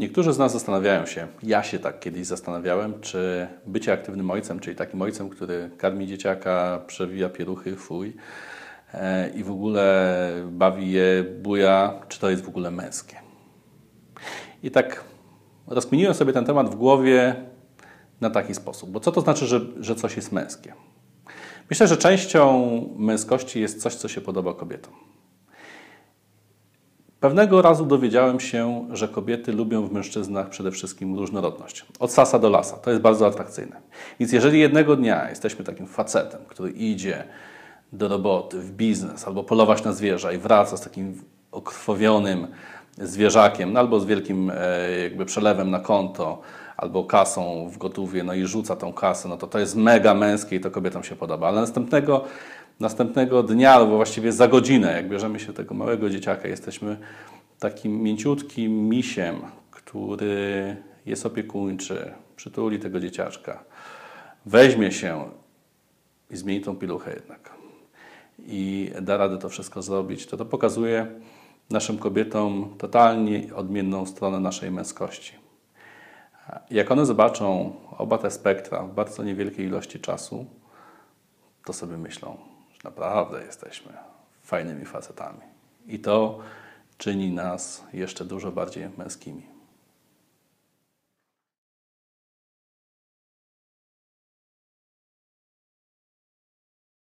Niektórzy z nas zastanawiają się, ja się tak kiedyś zastanawiałem, czy bycie aktywnym ojcem, czyli takim ojcem, który karmi dzieciaka, przewija pieluchy, fuj e, i w ogóle bawi je, buja, czy to jest w ogóle męskie. I tak rozkminiłem sobie ten temat w głowie na taki sposób. Bo co to znaczy, że, że coś jest męskie? Myślę, że częścią męskości jest coś, co się podoba kobietom. Pewnego razu dowiedziałem się, że kobiety lubią w mężczyznach przede wszystkim różnorodność. Od sasa do lasa. To jest bardzo atrakcyjne. Więc jeżeli jednego dnia jesteśmy takim facetem, który idzie do roboty, w biznes albo polować na zwierza i wraca z takim okrwowionym zwierzakiem, no albo z wielkim e, jakby przelewem na konto, albo kasą w gotówie, no i rzuca tą kasę, no to to jest mega męskie i to kobietom się podoba. Ale następnego, następnego dnia, albo właściwie za godzinę, jak bierzemy się tego małego dzieciaka, jesteśmy takim mięciutkim misiem, który jest opiekuńczy, przytuli tego dzieciaczka, weźmie się i zmieni tą piluchę jednak. I da radę to wszystko zrobić, to to pokazuje naszym kobietom totalnie odmienną stronę naszej męskości. Jak one zobaczą oba te spektra w bardzo niewielkiej ilości czasu, to sobie myślą, naprawdę jesteśmy fajnymi facetami. I to czyni nas jeszcze dużo bardziej męskimi.